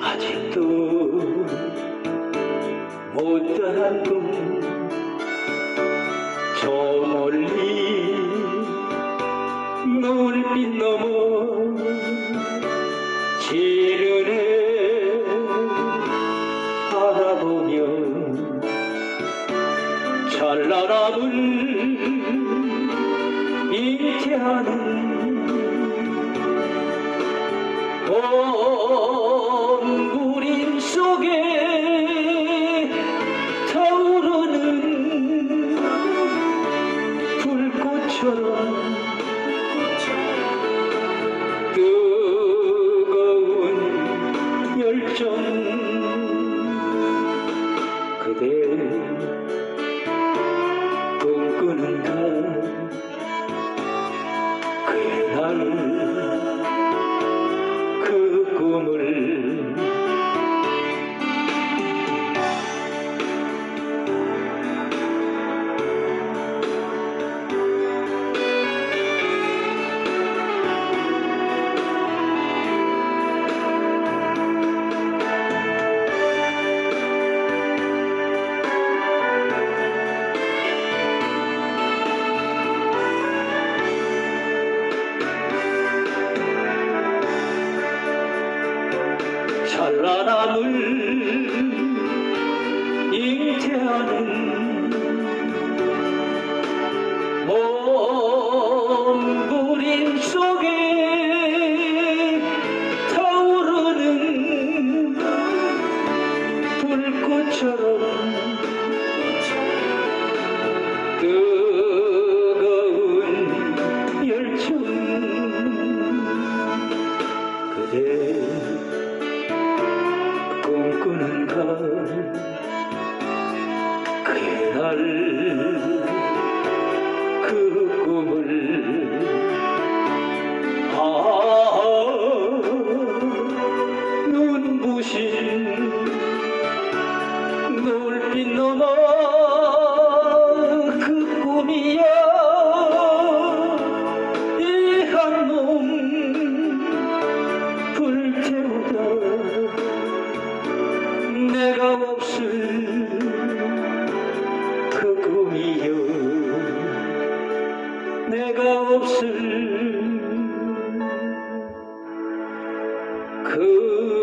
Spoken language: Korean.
아직도 못다한 꿈저 멀리 노을빛 넘어 지르네 바라보면 찬란함을 잉태하는 그 찬란함을 잉태하는 몸부림 속에 타오르는 불꽃처럼 뜨거운 열정 그대 그 그